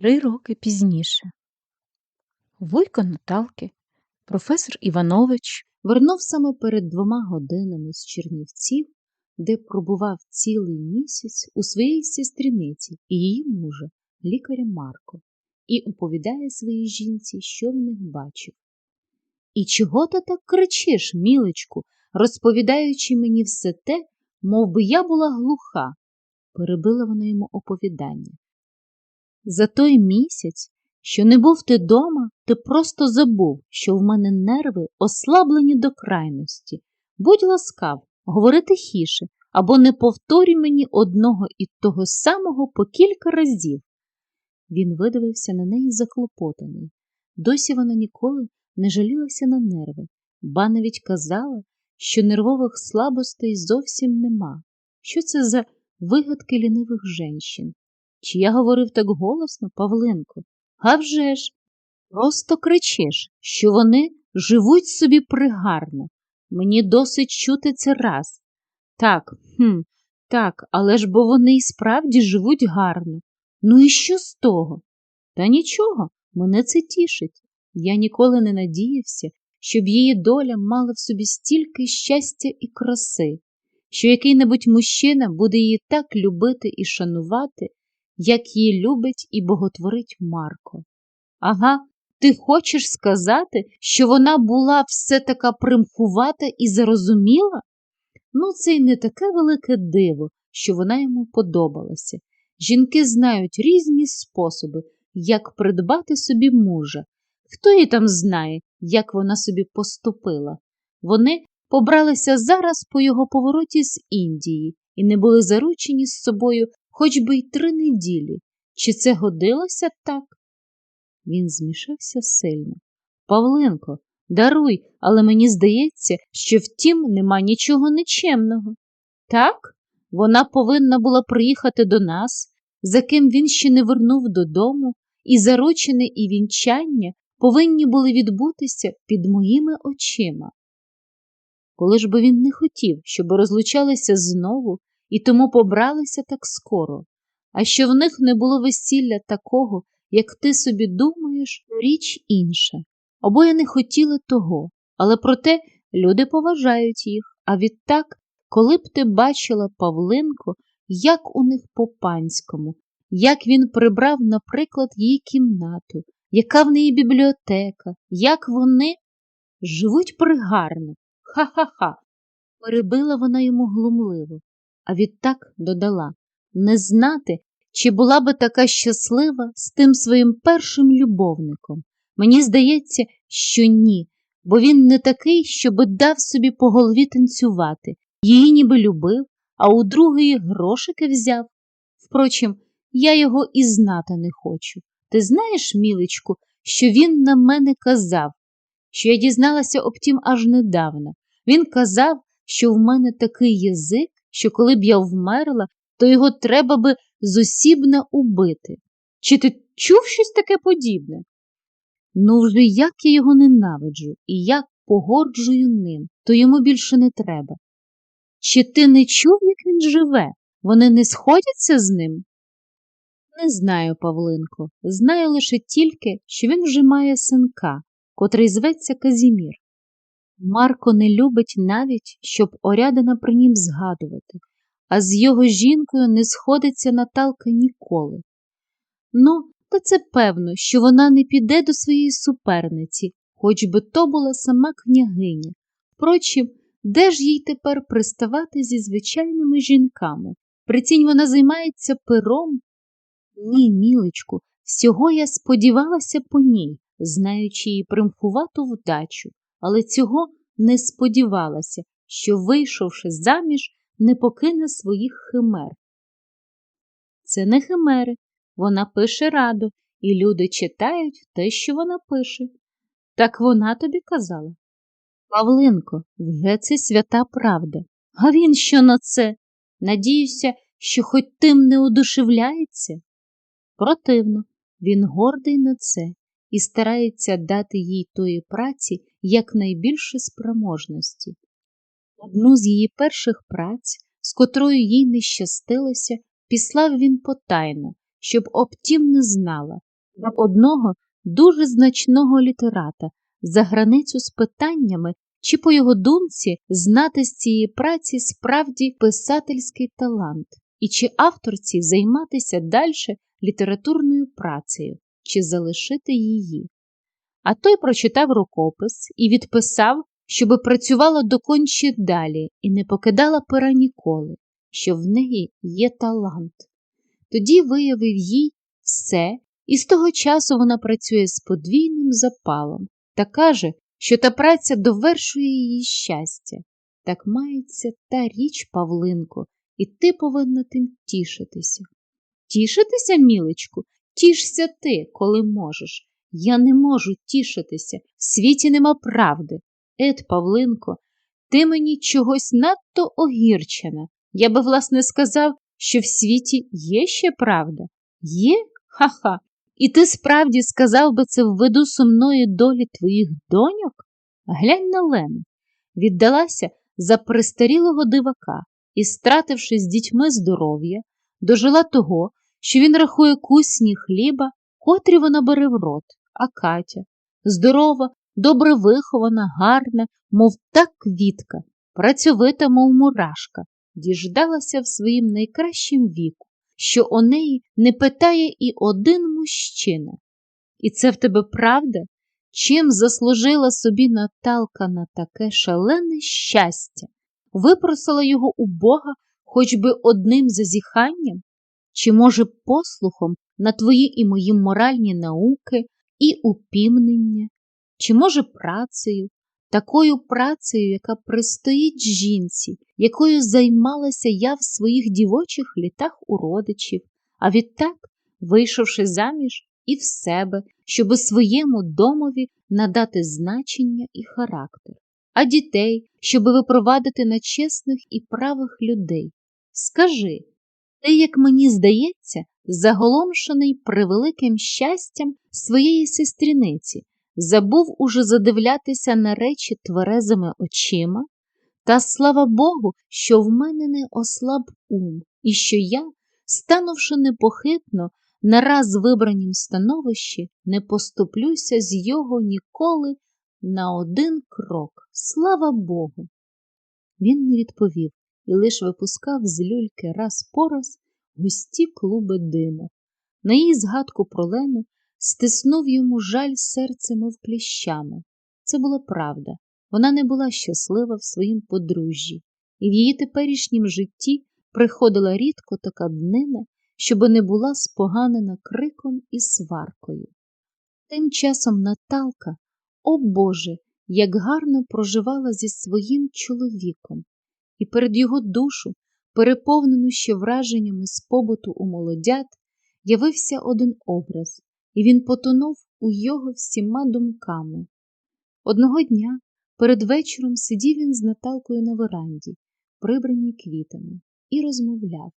Три роки пізніше. Вуйко Наталки, професор Іванович, вернув саме перед двома годинами з Чернівців, де пробував цілий місяць у своїй сестрениці і її мужа, лікаря Марко, і оповідає своїй жінці, що в них бачив. І чого ти так кричиш, мілечку, розповідаючи мені все те, мов би я була глуха, перебила вона йому оповідання. За той місяць, що не був ти дома, ти просто забув, що в мене нерви ослаблені до крайності. Будь ласкав, говори тихіше, або не повторюй мені одного і того самого по кілька разів. Він видивився на неї заклопотаний. Досі вона ніколи не жалілася на нерви, ба навіть казала, що нервових слабостей зовсім нема. Що це за вигадки лінивих женщин? Чи я говорив так голосно, Павленко? А вже ж, просто кричиш, що вони живуть собі пригарно. Мені досить чути це раз. Так, хм, так, але ж бо вони і справді живуть гарно. Ну і що з того? Та нічого, мене це тішить. Я ніколи не надіявся, щоб її доля мала в собі стільки щастя і краси, що який-небудь мужчина буде її так любити і шанувати, як її любить і боготворить Марко. Ага, ти хочеш сказати, що вона була все така примхувата і зарозуміла? Ну, це й не таке велике диво, що вона йому подобалася. Жінки знають різні способи, як придбати собі мужа. Хто її там знає, як вона собі поступила? Вони побралися зараз по його повороті з Індії і не були заручені з собою хоч би й три неділі. Чи це годилося так? Він змішався сильно. Павленко, даруй, але мені здається, що втім нема нічого нечемного. Так, вона повинна була приїхати до нас, за ким він ще не вернув додому, і заручене і вінчання повинні були відбутися під моїми очима. Коли ж би він не хотів, щоб розлучалися знову і тому побралися так скоро, а що в них не було весілля такого, як ти собі думаєш, річ інша. Обоє не хотіли того, але проте люди поважають їх, а відтак, коли б ти бачила Павлинку, як у них по панському, як він прибрав, наприклад, її кімнату, яка в неї бібліотека, як вони живуть пригарно. Ха-ха-ха. Перебила вона йому глумливо, а відтак додала не знати, чи була би така щаслива з тим своїм першим любовником. Мені здається, що ні, бо він не такий, щоби дав собі по голові танцювати, її ніби любив, а у другої грошики взяв. Впрочем, я його і знати не хочу. Ти знаєш, мілечку, що він на мене казав, що я дізналася об тім аж недавно. Він казав, що в мене такий язик, що коли б я вмерла, то його треба би зосібне убити. Чи ти чув щось таке подібне? Ну, вже як я його ненавиджу і як погоджую ним, то йому більше не треба. Чи ти не чув, як він живе? Вони не сходяться з ним? Не знаю, Павлинко, знаю лише тільки, що він вже має синка, котрий зветься Казімір. Марко не любить навіть, щоб Орядина при нім згадувати, а з його жінкою не сходиться Наталка ніколи. Ну, то це певно, що вона не піде до своєї суперниці, хоч би то була сама княгиня. Впрочем, де ж їй тепер приставати зі звичайними жінками? Прицінь вона займається пером. Ні, мілечку, всього я сподівалася по ній, знаючи її примхувату вдачу, але цього не сподівалася, що, вийшовши заміж, не покине своїх химер. Це не химери, вона пише радо, і люди читають те, що вона пише. Так вона тобі казала. Павлинко, вже це свята правда. А він що на це? Надіюся, що хоч тим не одушевляється. Противно, він гордий на це і старається дати їй тої праці якнайбільше спроможності. Одну з її перших праць, з котрою їй не щастилося, післав він потайно, щоб обтім не знала, до одного дуже значного літерата за границю з питаннями, чи, по його думці, знати з цієї праці справді писательський талант, і чи авторці займатися далі літературною працею, чи залишити її. А той прочитав рукопис і відписав, щоби працювала доконче далі і не покидала пера ніколи, що в неї є талант. Тоді виявив їй все, і з того часу вона працює з подвійним запалом та каже, що та праця довершує її щастя. Так мається та річ, Павлинко, і ти повинна тим тішитися. Тішитися, мілечку, тішся ти, коли можеш. Я не можу тішитися, в світі нема правди. Ед, Павлинко, ти мені чогось надто огірчена. Я би, власне, сказав, що в світі є ще правда. Є? Ха-ха. І ти справді сказав би це в виду сумної долі твоїх доньок? Глянь на Лену. Віддалася за престарілого дивака і, стративши з дітьми здоров'я, дожила того, що він рахує кусні хліба, котрі вона бере в рот, а Катя здорова, добре вихована, гарна, мов та квітка, працьовита, мов мурашка, діждалася в своїм найкращим віку, що о неї не питає і один мужчина. І це в тебе правда? Чим заслужила собі Наталка на таке шалене щастя? Випросила його у Бога хоч би одним зазіханням? Чи, може, послухом на твої і мої моральні науки і упімнення? Чи, може, працею, такою працею, яка пристоїть жінці, якою займалася я в своїх дівочих літах у родичів, а відтак, вийшовши заміж і в себе, щоби своєму домові надати значення і характер, а дітей, щоби випровадити на чесних і правих людей. Скажи, ти, як мені здається, заголомшений превеликим щастям своєї сестріниці, забув уже задивлятися на речі тверезими очима, та слава Богу, що в мене не ослаб ум, і що я, станувши непохитно, нараз вибранім становищі, не поступлюся з його ніколи на один крок. Слава Богу. Він не відповів і лиш випускав з люльки раз по раз густі клуби диму. На її згадку про Лену стиснув йому жаль серце, мов кліщами. Це була правда. Вона не була щаслива в своїм подружжі, і в її теперішнім житті приходила рідко така днина, щоби не була споганена криком і сваркою. Тим часом Наталка, о Боже, як гарно проживала зі своїм чоловіком, і перед його душу, переповнену ще враженнями з побуту у молодят, явився один образ, і він потонув у його всіма думками. Одного дня перед вечором сидів він з Наталкою на веранді, прибраній квітами, і розмовляв.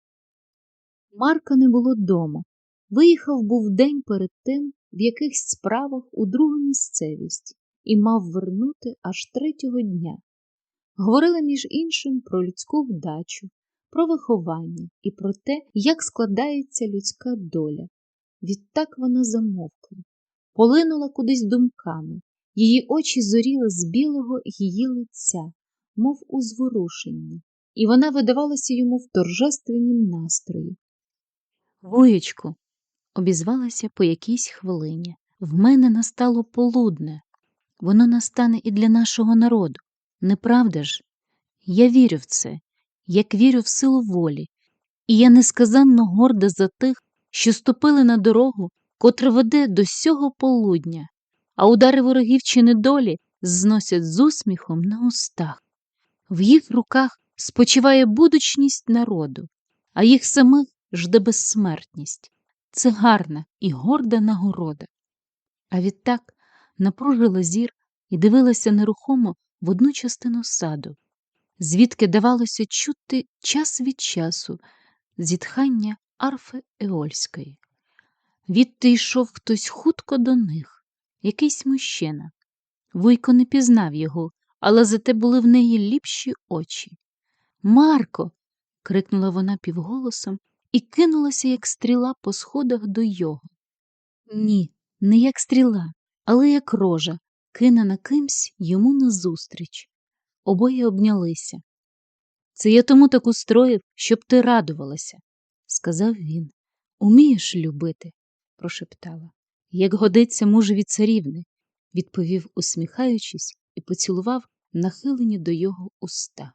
Марка не було дома. Виїхав був день перед тим в якихось справах у другу місцевість і мав вернути аж третього дня. Говорили між іншим про людську вдачу, про виховання і про те, як складається людська доля. Відтак вона замовкла, полинула кудись думками, її очі зоріли з білого її лиця, мов у зворушенні, і вона видавалася йому в торжественнім настрої. Воєчку, обізвалася по якійсь хвилині. В мене настало полудне. Воно настане і для нашого народу. Неправда ж? Я вірю в це, як вірю в силу волі, і я несказанно горда за тих, що ступили на дорогу, котра веде до сього полудня, а удари ворогів чи недолі зносять з усміхом на устах. В їх руках спочиває будучність народу, а їх самих жде безсмертність. Це гарна і горда нагорода. А відтак напружила зір і дивилася нерухомо в одну частину саду, звідки давалося чути час від часу зітхання арфи Еольської. Відти йшов хтось хутко до них, якийсь мужчина. Вуйко не пізнав його, але зате були в неї ліпші очі. Марко. крикнула вона півголосом і кинулася, як стріла по сходах до його. Ні, не як стріла, але як рожа, кинена кимсь йому назустріч. Обоє обнялися. Це я тому так устроїв, щоб ти радувалася, сказав він. Умієш любити, прошептала. Як годиться мужеві царівни, відповів, усміхаючись, і поцілував нахилені до його уста.